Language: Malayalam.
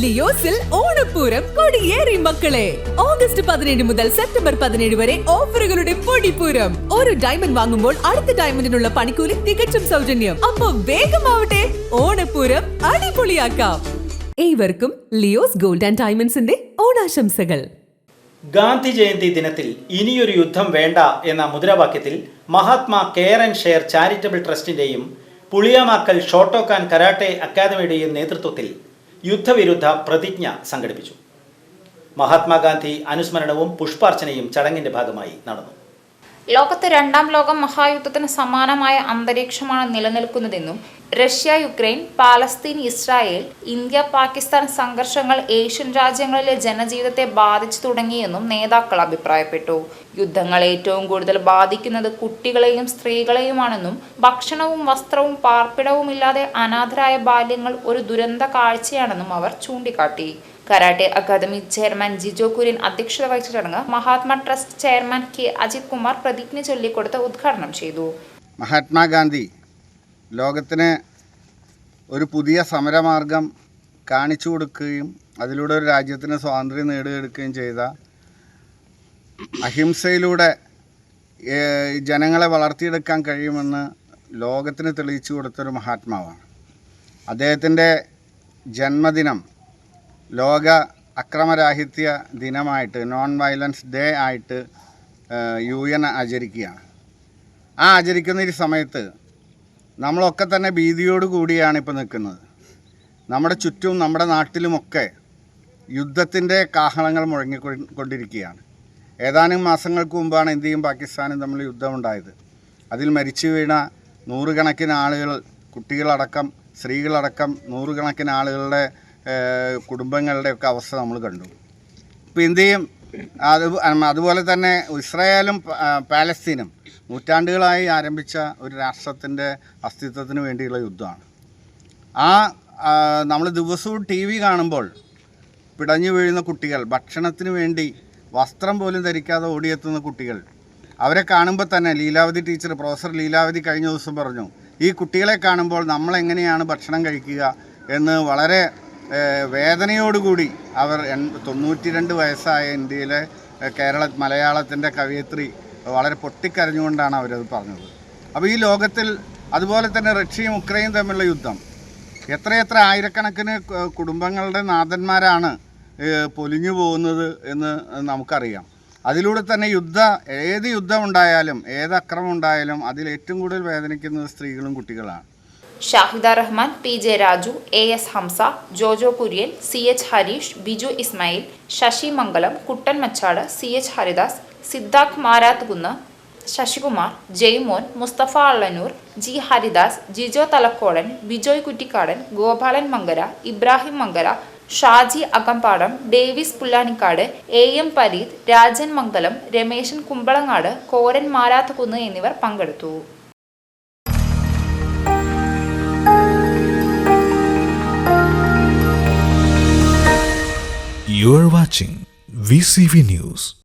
ലിയോസിൽ ഓണപ്പൂരം കൊടിയേറി മക്കളെ. ഓഗസ്റ്റ് പതിനേഴ് മുതൽ സെപ്റ്റംബർ പതിനേഴ് വരെ ഓഫറുകളുടെ പൊടിപ്പൂരം. ഒരു ഡയമണ്ട് വാങ്ങുമ്പോൾ അടുത്ത ഡയമണ്ടിനുള്ള പണിക്കൂലി തികച്ചും സൗജന്യം. അപ്പൊ വേഗമാവട്ടെ ഓണപ്പൂരം അടിപൊളിയാക്കാം. ഏവർക്കും ലിയോസ് ഗോൾഡ് ആൻഡ് ഡയമണ്ട്സിന്റെ ഓണാശംസകൾ. ഗാന്ധി ജയന്തി ദിനത്തിൽ ഇനിയൊരു യുദ്ധം വേണ്ട എന്ന മുദ്രാവാക്യത്തിൽ Mahatma care and share charitable ട്രസ്റ്റിന്റെയും Puliyamakkal Shotokan karate അക്കാദമിയുടെയും നേതൃത്വത്തിൽ യുദ്ധവിരുദ്ധ പ്രതിജ്ഞ സംഘടിപ്പിച്ചു. മഹാത്മാഗാന്ധി അനുസ്മരണവും പുഷ്പാർച്ചനയും ചടങ്ങിന്റെ ഭാഗമായി നടന്നു. ലോകത്ത് രണ്ടാം ലോക മഹായുദ്ധത്തിന് സമാനമായ അന്തരീക്ഷമാണ് നിലനിൽക്കുന്നതെന്നും Russia Ukraine Palestine Israel India Pakistan സംഘർഷങ്ങൾ ഏഷ്യൻ രാജ്യങ്ങളിലെ ജനജീവിതത്തെ ബാധിച്ചു തുടങ്ങിയെന്നും നേതാക്കൾ അഭിപ്രായപ്പെട്ടു. യുദ്ധങ്ങൾ ഏറ്റവും കൂടുതൽ ബാധിക്കുന്നത് കുട്ടികളെയും സ്ത്രീകളെയുമാണെന്നും ഭക്ഷണവും വസ്ത്രവും പാർപ്പിടവും ഇല്ലാതെ അനാഥരായ ബാല്യങ്ങൾ ഒരു ദുരന്ത കാഴ്ചയാണെന്നും അവർ ചൂണ്ടിക്കാട്ടി. Karate academy chairman Jijo Kurian അധ്യക്ഷത വഹിച്ച ചടങ്ങ് Mahatma trust chairman K Ajith Kumar പ്രതിജ്ഞ ചൊല്ലിക്കൊടുത്ത് ഉദ്ഘാടനം ചെയ്തു. മഹാത്മാഗാന്ധി ലോകത്തിന് ഒരു പുതിയ സമരമാർഗം കാണിച്ചു കൊടുക്കുകയും അതിലൂടെ ഒരു രാജ്യത്തിന് സ്വാതന്ത്ര്യം നേടിയെടുക്കുകയും ചെയ്ത അഹിംസയിലൂടെ ജനങ്ങളെ വളർത്തിയെടുക്കാൻ കഴിയുമെന്ന് ലോകത്തിന് തെളിയിച്ചു കൊടുത്തൊരു മഹാത്മാവാണ്. അദ്ദേഹത്തിന്റെ ജന്മദിനം ലോക അക്രമരാഹിത്യ ദിനമായിട്ട് നോൺ വയലൻസ് ഡേ ആയിട്ട് യു എൻ ആചരിക്കുകയാണ്. ആ ആചരിക്കുന്ന ഈ സമയത്ത് നമ്മളൊക്കെ തന്നെ ഭീതിയോട് കൂടിയാണ് ഇപ്പോൾ നിൽക്കുന്നത്. നമ്മുടെ ചുറ്റും നമ്മുടെ നാട്ടിലുമൊക്കെ യുദ്ധത്തിന്റെ കാഹളങ്ങൾ മുഴങ്ങിക്കൊണ്ടിരിക്കുകയാണ്. ഏതാനും മാസങ്ങൾക്ക് മുമ്പാണ് ഇന്ത്യയും പാകിസ്ഥാനും തമ്മിൽ യുദ്ധമുണ്ടായത്. അതിൽ മരിച്ചു വീണ നൂറുകണക്കിന് ആളുകൾ കുട്ടികളടക്കം സ്ത്രീകളടക്കം നൂറുകണക്കിന് ആളുകളുടെ കുടുംബങ്ങളുടെയൊക്കെ അവസ്ഥ നമ്മൾ കണ്ടു. ഇപ്പോൾ ഇന്ത്യയും അത് അതുപോലെ തന്നെ ഇസ്രായേലും പാലസ്തീനും നൂറ്റാണ്ടുകളായി ആരംഭിച്ച ഒരു രാഷ്ട്രത്തിന്റെ അസ്തിത്വത്തിന് വേണ്ടിയുള്ള യുദ്ധമാണ്. ആ നമ്മൾ ദിവസവും ടി വി കാണുമ്പോൾ പിടഞ്ഞു വീഴുന്ന കുട്ടികൾ ഭക്ഷണത്തിന് വേണ്ടി വസ്ത്രം പോലും ധരിക്കാതെ ഓടിയെത്തുന്ന കുട്ടികൾ അവരെ കാണുമ്പോൾ തന്നെ ലീലാവതി ടീച്ചർ പ്രൊഫസർ ലീലാവതി കഴിഞ്ഞ ദിവസം പറഞ്ഞു ഈ കുട്ടികളെ കാണുമ്പോൾ നമ്മളെങ്ങനെയാണ് ഭക്ഷണം കഴിക്കുക? എന്ന് വളരെ വേദനയോടുകൂടി അവർ തൊണ്ണൂറ്റി രണ്ട് വയസ്സായ ഇന്ത്യയിലെ കേരള മലയാളത്തിന്റെ കവയിത്രി വളരെ പൊട്ടിക്കരഞ്ഞുകൊണ്ടാണ് അവരത് പറഞ്ഞത്. അപ്പോൾ ഈ ലോകത്തിൽ അതുപോലെ തന്നെ റഷ്യയും ഉക്രൈനും തമ്മിലുള്ള യുദ്ധം. എത്രയെത്ര ആയിരക്കണക്കിന് കുടുംബങ്ങളുടെ നാഥന്മാരാണ് പൊലിഞ്ഞു പോകുന്നത് എന്ന് നമുക്കറിയാം. അതിലൂടെ തന്നെ യുദ്ധ ഏത് യുദ്ധം ഉണ്ടായാലും ഏത് അക്രമം ഉണ്ടായാലും അതിൽ ഏറ്റവും കൂടുതൽ വേദനിക്കുന്നത് സ്ത്രീകളും കുട്ടികളാണ്. Shahida Rahman P J Raju A S Hamsa Jojo Kurian C H Harish Biju Ismail Sasi Mangalam Kuttan Machad C H Haridas Siddharth Marathukunnu Sasikumar Jaimon Mustafa Allanur G Haridas Jijo Thalakodan Bijoy Kuttikkadan Gopalan Mankara Ibrahim Mankara Shaji Akampadam Davis Pullanikkad A M Pareeth Rajan Mangalam Rameshan Kumbalangad Koran Marathukunnu എന്നിവർ പങ്കെടുത്തു. Are watching VCV News.